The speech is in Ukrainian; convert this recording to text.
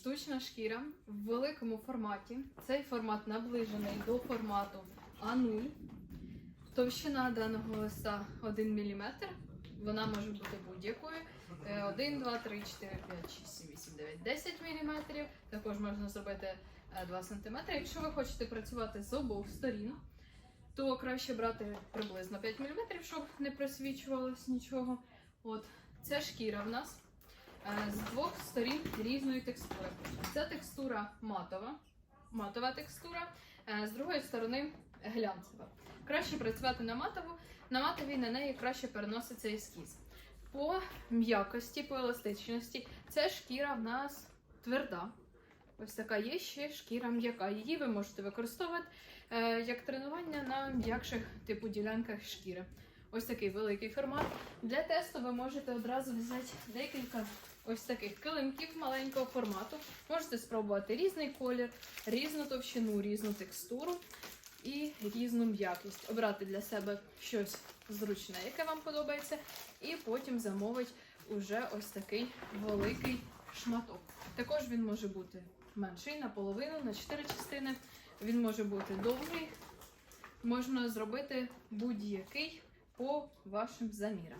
штучна шкіра в великому форматі. Цей формат наближений до формату А0. Товщина даного листа 1 мм. Вона може бути будь-якою. Е, 1, 2, 3, 4, 5, 6, 7, 8, 9, 10 мм. Також можна зробити е, 2 см. Якщо ви хочете працювати з обох сторін, то краще брати приблизно 5 мм, щоб не просвічувалось нічого. От ця шкіра в нас е, з двох сторін різної текстури. Ця текстура матова, матова текстура, е, з другої сторони глянцева. Краще працювати на матову, на матовій на неї краще переноситься ескіз. По м'якості, по еластичності, ця шкіра в нас тверда. Ось така є ще шкіра м'яка. Її ви можете використовувати е, як тренування на м'якших типу ділянках шкіри. Ось такий великий формат. Для тесту ви можете одразу взяти декілька ось таких килимків маленького формату. Можете спробувати різний колір, різну товщину, різну текстуру і різну м'якість. Обрати для себе щось зручне, яке вам подобається, і потім замовити уже ось такий великий шматок. Також він може бути менший наполовину, на 4 частини. Він може бути довгий. Можна зробити будь-який по вашим замірам.